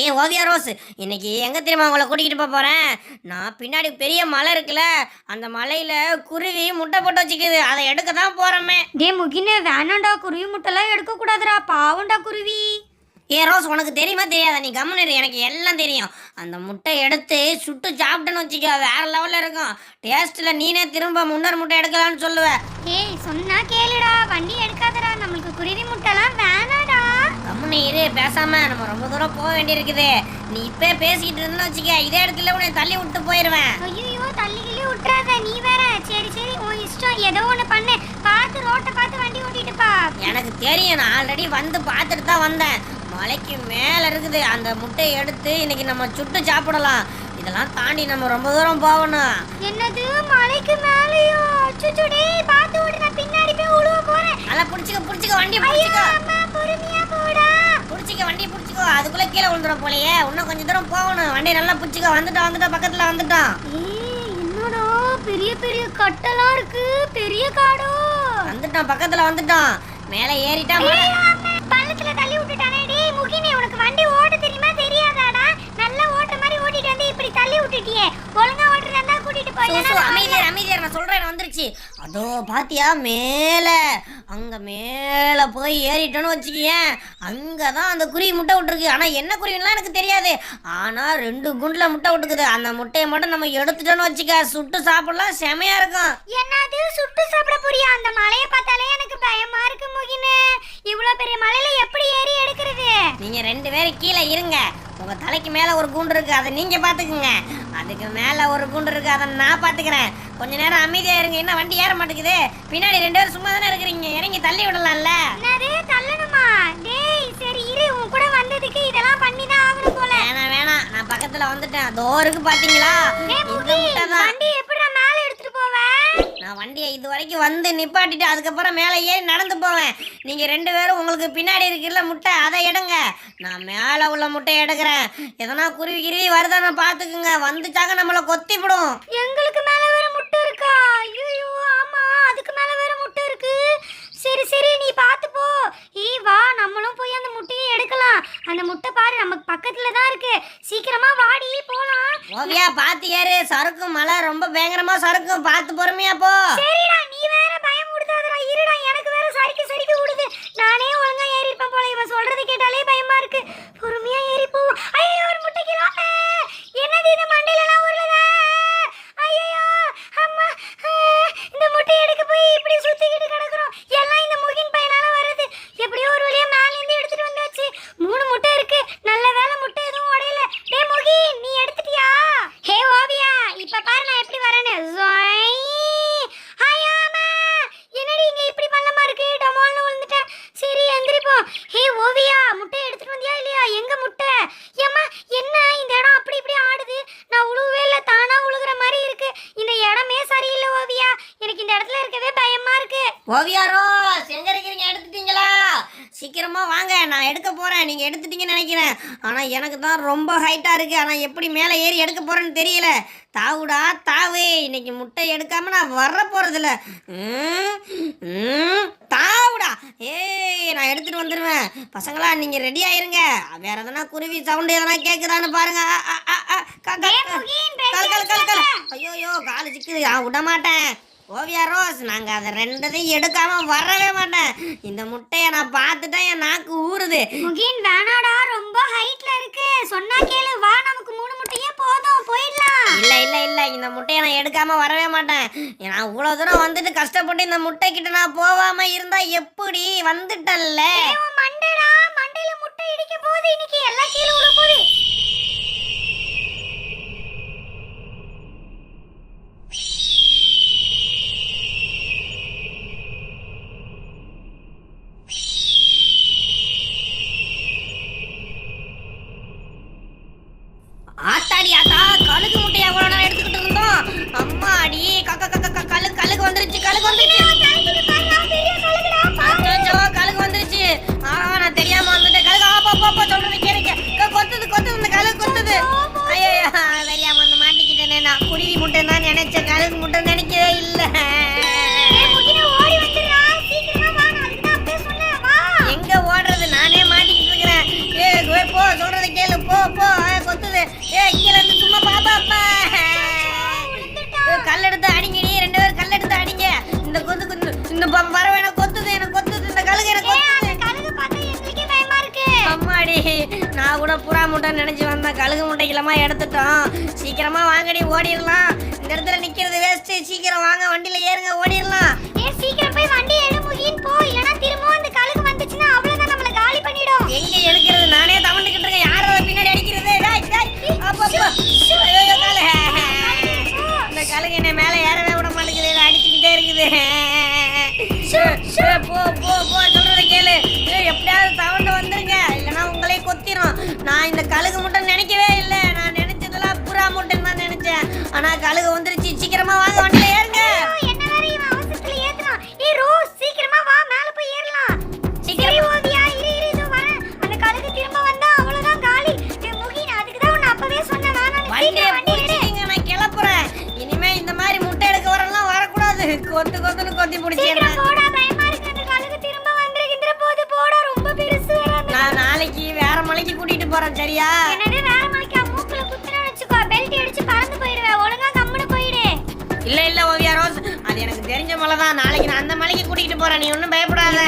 ஏ Oviya rose இன்னைக்கு எங்க தெரியுமா உங்களை கூட்டிகிட்டு போக போறேன்? நான் பின்னாடி பெரிய மலை இருக்குல்ல அந்த மலையில குருவி முட்டை போட்டு வச்சுக்குது. அதை எடுக்க தான் போறோமே. டே முகினே வேணாண்டா குருவி முட்டைலாம் எடுக்க கூடாதுடா பாவம்டா குருவி. ஏ ரோஸ் உனக்கு தெரியுமா தெரியாதா? நீ கம்முன்னு எனக்கு எல்லாம் தெரியும். அந்த முட்டை எடுத்து சுட்டு சாப்பிட்டேன்னு வச்சுக்க வேற லெவல்ல இருக்கும். டேஸ்ட்ல நீனே திரும்ப முன்னர் முட்டை எடுக்கலாம்னு சொல்லுவ. ஏய் சொன்னா கேளுடா வண்டி எடுக்காதடா. நம்மளுக்கு குருவி முட்டைலாம் வேணாடா கம்முன்னு இரு பேசாம நம்ம ரொம்ப தூரம் போக வேண்டியிருக்குது. நீ இப்பே பேசிக்கிட்டு இருந்தா வச்சுக்க இதே இடத்துல உன்னை தள்ளி விட்டு போயிருவேன். ஐயோ தள்ளி கிள்ளி விட்டுறாத. நீ வேற சரி சரி உன் இஷ்டம். ஏதோ ஒன்று பண்ணு. பார்த்து ரோட்டை பார்த்து வண்டி ஓட்டிட்டு பா. எனக்கு தெரியும் நான் ஆல்ரெடி வந்து பார்த்துட்டு தான் வந்தேன். மலைக்கு மேலே இருக்குது. அந்த முட்டையை எடுத்து இன்னைக்கு நம்ம சுட்டு சாப்பிடலாம். இதெல்லாம் தாண்டி நம்ம ரொம்ப தூரம் போகணும். என்னது? மலைக்கு மேலேயோ? அச்சோ டேய் பார்த்து ஓடு. நான் பின்னாடி போய் உழுவ போறேன். நல்லா பிடிச்சிக்க பிடிச்சிக்க வண்டி பிடிச்சிக்கோ. பொறுமையா பிடிச்சிக்க வண்டி பிடிச்சிக்கோ. அதுக்குள்ள கீழே விழுந்துடும் போலயே. இன்னும் கொஞ்சம் தூரம் போகணும். வண்டி நல்லா பிடிச்சிக்கோ. வந்துட்டோம் வந்துட்டோம் பக்கத்துல வந்துட்டோம் ஏய் என்னடா? பெரிய பெரிய கட்டெல்லாம் இருக்கு. பெரிய காடோ. வந்துட்டோம் பக்கத்துல வந்துட்டோம் மேலே ஏறிட்டா பள்ளத்துல தள்ளி விட்டுட்டானே. டேய் முகினே உனக்கு வண்டி ஓட்ட தெரியுமா? தெரியாதாடா. நல்லா ஓட்ட மாதிரி ஓட்டிட்டு வந்து இப்படி தள்ளி விட்டுட்டியே. ஒழுங்கா ஓட்டுறதா இருந்தா கூட்டிட்டு போய் அமைதியார் அமைதியார். நான் சொல்றேன் வந்துருச்சு. அதோ பாத்தியா? மேல. அங்க மேல போய் ஏறிட்டோன்னு வச்சுக்கியேன். அங்கதான் அந்த குருவி முட்டை விட்டுருக்கு. ஆனா என்ன குருவிலாம் எனக்கு தெரியாது. ஆனா ரெண்டு குண்டுல முட்டை விட்டுக்குது. அந்த முட்டையை மட்டும் நம்ம எடுத்துட்டோன்னு வச்சுக்க சுட்டு சாப்பிடலாம் செமையா இருக்கும். என்னது? சுட்டு சாப்பிட போறியா? அந்த மலையை பார்த்தாலே எனக்கு பயமா இருக்கு முகினே. இவ்வளோ பெரிய மலையில எப்படி ஏறி எடுக்கிறது? நீங்க ரெண்டு பேரும் கீழே இருங்க. உங்க தலைக்கு மேல ஒரு கூண்டு இருக்கு. அதை நீங்க பாத்துக்குங்க அதுக்கு மேல ஒரு கூண்டு இருக்கு அதை நான் பாத்துக்கிறேன் கொஞ்ச நேரம் அமைதியா இருங்க என்ன வண்டி ஏற மாட்டேங்குது? பின்னாடி ரெண்டு பேரும் சும்மா தானே இருக்கிறீங்க இறங்கி தள்ளி விடலாம்ல? தள்ளணுமா? டேய் சரி இரு உன் கூட வந்ததுக்கு இதெல்லாம் பண்ணி தான் ஆகணும் போல. வேணாம் வேணாம் நான் பக்கத்துல வந்துட்டேன். அதோ இருக்கு பாத்தீங்களா டேய் இந்த முகி முட்டை தான் வண்டி எப்படிடா மேல எடுத்துட்டு போவ நான் வண்டியை இது வரைக்கும் வந்து நிப்பாட்டிட்டு அதுக்கப்புறம் மேலே ஏறி நடந்து போவேன். நீங்கள் ரெண்டு பேரும் உங்களுக்கு பின்னாடி இருக்குல்ல முட்டை அதை எடுங்க. நான் மேலே உள்ள முட்டையை எடுக்கிறேன். எதனா குருவி கிருவி வருதான்னு பார்த்துக்குங்க. வந்துச்சாங்க நம்மளை கொத்திவிடும் எங்களுக்கு மேலே வேற முட்டை இருக்கா? ஐயோ ஆமாம் அதுக்கு மேலே வேற முட்டை இருக்கு. சரி சரி நீ பார்த்து போ. ஈ வா நம்மளும் போய் அந்த முட்டையை எடுக்கலாம். அந்த முட்டை பாரு நமக்கு பக்கத்தில் தான் இருக்கு. சீக்கிரமா ஓவியா பார்த்து ஏறு சறுக்கும் மழை ரொம்ப பயங்கரமா சறுக்கும் பார்த்து பொறுமையா போ. சரிடா நீ வேற பயம் கொடுத்தாதடா இருடா எனக்கு வேற சரிக்கு சரிக்கு விடுது நானே ஒழுங்கா ஏறி இருப்பேன் போல இவன் சொல்றது கேட்டாலே பயமா இருக்கு பொறுமையா ஏறி போவோம் ஐயோ ஒரு முட்டைக்கு வாங்க என்னது இது மண்டையிலலாம் உருளுதா ஐயோ அம்மா ஆ, இந்த முட்டை எடுக்க போய் இப்படி சுத்திக்கிட்டு கிடக்குறோம் எல்லாம் இந்த முகின் பையனால வருது எப்படியோ ஒரு வழியா மேல இருந்து எடுத்துட்டு வந்தாச்சு மூணு முட்டை இருக்கு நல்ல வேளை முட்டை எதுவும் உடையல டேய் முகின் நீ எடுத்துட்டியா ஹே ஓவியா இப்ப பாரு நான் எப்படி வரேன்னு ஜொய். ஹாய் ஆமா என்னடி இங்க இப்படி பள்ளமா இருக்கு டமால்னு விழுந்துட்டேன் சரி எந்திரிப்போம் ஹே ஓவியா முட்டை எடுத்துட்டு வந்தியா இல்லையா எங்க முட்டை ஏம்மா என்ன இந்த இடம் அப்படி இப்படி ஆடுது நான் உழுவவே இல்லை தானா உழுகுற மாதிரி இருக்கு இந்த இடமே சரியில்லை ஓவியா எனக்கு இந்த இடத்துல இருக்கவே பயமா இருக்கு ஓவியா ரோஸ் எங்க இருக்கிறீங்க? எடுத்துட்டீங்களா? சீக்கிரமா வாங்க நான் எடுக்க போறேன். நீங்க எடுத்துட்டீங்கன்னு நினைக்கிறேன். ஆனா எனக்கு தான் ரொம்ப ஹைட்டா இருக்கு. ஆனா எப்படி மேலே ஏறி எடுக்க போறேன்னு தெரியல. தாவுடா தாவு. இன்னைக்கு முட்டை எடுக்காம நான் வர போறதில்ல. தாவுடா. ஏய் நான் எடுத்துட்டு வந்துடுவேன் பசங்களா நீங்க ரெடி ஆயிருங்க வேற எதனா குருவி சவுண்ட் எதனா கேக்குதான்னு பாருங்க. ஐயோ காலு சிக்குது. நான் விட மாட்டேன் ஓவியா ரோஸ் நாங்க அதை ரெண்டதையும் எடுக்காம வரவே மாட்டேன். இந்த முட்டையை நான் பார்த்துட்டேன் என் நாக்கு ஊறுது. முகின் வேணாடா ரொம்ப ஹைட்ல இருக்கு. சொன்னா கேளு வா நமக்கு மூணு முட்டையே போதும் போயிடலாம். இல்ல இல்ல இல்ல இந்த முட்டையை நான் எடுக்காம வரவே மாட்டேன். நான் இவ்வளவு தூரம் வந்துட்டு கஷ்டப்பட்டு இந்த முட்டை கிட்ட நான் போகாம இருந்தா எப்படி? வந்துட்டல்ல. மண்டைடா மண்டையில முட்டை இடிக்க போகுது இன்னைக்கு. எல்லாம் கீழே விழ போகுது. கழுகு முட்டையை எவ்வளவு நேரம் எடுத்துக்கிட்டு இருந்தோம். அம்மா அடி கக்க கக்க கக்க கழுகு வந்துருச்சு கழுகு வந்துருச்சு. கல் எடுத்து அடிங்கடி ரெண்டு பேரும் கல் எடுத்து அடிங்க. இந்த கொத்து கொத்து இந்த பறவை எனக்கு கொத்துது எனக்கு கொத்துது இந்த கழுகு எனக்கு அம்மாடி நான் கூட புறா முட்டை நினைச்சு வந்தேன். கழுகு முட்டைக்கிழமா எடுத்துட்டோம். சீக்கிரமா வாங்கடி ஓடிடலாம். இந்த இடத்துல நிக்கிறது வேஸ்ட் சீக்கிரம் வாங்க வண்டியில ஏறுங்க ஓடிடலாம். ஆனா கழுகு வந்துருச்சு. சீக்கிரமா வாங்க வண்டியில ஏறுங்க. என்ன வேற இவன் அவசரத்துல ஏத்துறான். ஏய் ரோஸ் சீக்கிரமா வா மேல போய் ஏறலாம். சரி ஓவியா இரு இரு இதோ வரேன் அந்த கழுகு திரும்ப வந்தா அவ்வளவுதான் காலி. ஏய் முகின் அதுக்கு தான் உன்னை அப்பவே சொன்னேன். வேணாம் வண்டியை சீக்கிரம் பிடிச்சிட்டீங்க நான் கிளப்புறேன். இனிமே இந்த மாதிரி முட்டை எடுக்க வரலாம் வரக்கூடாது. கொத்து கொத்துன்னு கொத்தி சீக்கிரம் பிடிச்சிடுறேன் போடா பயமா இருக்கு. அந்த கழுகு திரும்ப வந்துருகின்ற போது போடா ரொம்ப பெருசு நான் நாளைக்கு வேற மலைக்கு கூட்டிட்டு போறேன் சரியா? இல்ல இல்ல ஓவியா ரோஸ் அது எனக்கு தெரிஞ்ச மலை தான் நாளைக்கு நான் அந்த மலைக்கு கூட்டிகிட்டு போறேன். நீ ஒன்றும் பயப்படாத.